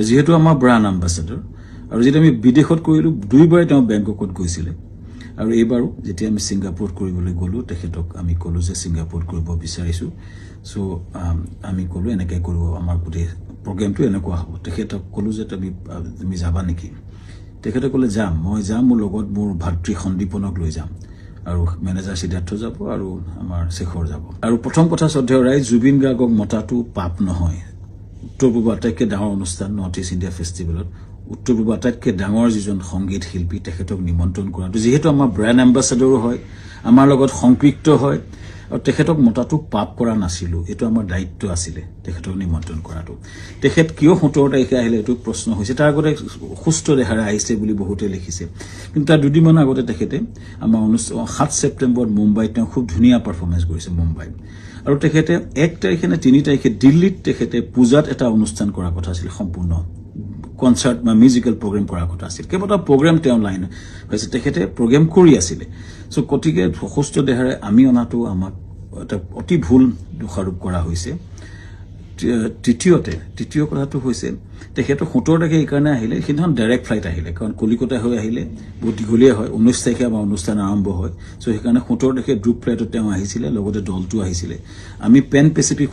আৰু যিহেতু আমাৰ ব্ৰাণ্ড এম্বাচাডৰ আৰু যেতিয়া আমি বিদেশত কৰিলোঁ দুইবাৰে তেওঁ বেংককত গৈছিলে। আৰু এইবাৰো যেতিয়া আমি ছিংগাপুৰত কৰিবলৈ গ'লোঁ তেখেতক আমি ক'লোঁ যে ছিংগাপুৰত কৰিব বিচাৰিছোঁ। চ' আমি ক'লোঁ এনেকৈ কৰিব আমাৰ গোটেই প্ৰগ্ৰেমটো এনেকুৱা হ'ব। তেখেতক ক'লোঁ যে তুমি তুমি যাবা নেকি? তেখেতে ক'লে যাম মই যাম মোৰ লগত মোৰ ভাতৃ সন্দীপনক লৈ যাম। আৰু মেনেজাৰ সিদ্ধাৰ্থ যাব আৰু আমাৰ শেখৰ যাব। আৰু প্ৰথম কথা শ্ৰদ্ধেয় ৰাইজ জুবিন গাৰ্গক মতাটো পাপ নহয়। উত্তৰ পূৰ্ব আটাইতকৈ ডাঙৰ অনুষ্ঠান নৰ্থ ইষ্ট ইণ্ডিয়া ফেষ্টিভেলত উত্তৰ পূৰ্ব আটাইতকৈ ডাঙৰ যিজন সংগীত শিল্পী তেখেতক নিমন্ত্ৰণ কৰাটো যিহেতু আমাৰ ব্ৰেণ্ড এম্বাচাডৰো হয় আমাৰ লগত সংপৃক্ত হয় আৰু তেখেতক মতাটো পাপ কৰা নাছিলোঁ এইটো আমাৰ দায়িত্ব আছিলে তেখেতক নিমন্ত্ৰণ কৰাটো। তেখেত কিয় সোতৰ তাৰিখে আহিলে এইটো প্ৰশ্ন হৈছে। তাৰ আগতে সুস্থ দেহাৰে আহিছে বুলি বহুতে লিখিছে। কিন্তু তাৰ দুদিনমান আগতে তেখেতে আমাৰ অনুষ্ঠান সাত ছেপ্টেম্বৰত মুম্বাইত তেওঁ খুব ধুনীয়া পাৰফৰ্মেঞ্চ কৰিছে মুম্বাইত। আৰু তেখেতে এক তাৰিখে নে তিনি তাৰিখে দিল্লীত তেখেতে পূজাত এটা অনুষ্ঠান কৰাৰ কথা আছিল সম্পূৰ্ণ কনচাৰ্ট বা মিউজিকেল প্ৰগ্ৰেম কৰাৰ কথা আছিল। কেইবাটাও প্ৰগ্ৰেম তেওঁ লাইন হৈছে তেখেতে প্ৰগ্ৰেম কৰি আছিলে। চ' গতিকে সুস্থ দেহাৰে আমি অনাটো আমাক এটা অতি ভুল দোষাৰোপ কৰা হৈছে। তৃতীয়তে তৃতীয় কথাটো হৈছে তেখেতৰ সোতৰ তাৰিখে এইকাৰণে আহিলে সেইদিনাখন ডাইৰেক্ট ফ্লাইট আহিলে কাৰণ কলিকতা হৈ আহিলে বহুত দীঘলীয়া হয় ঊনৈছ তাৰিখে আমাৰ অনুষ্ঠান আৰম্ভ হয়। চ' সেইকাৰণে সোতৰ তাৰিখে গ্ৰুপ ফ্লাইটত তেওঁ আহিছিলে লগতে দলটো আহিছিলে। আমি পেন পেচিফিক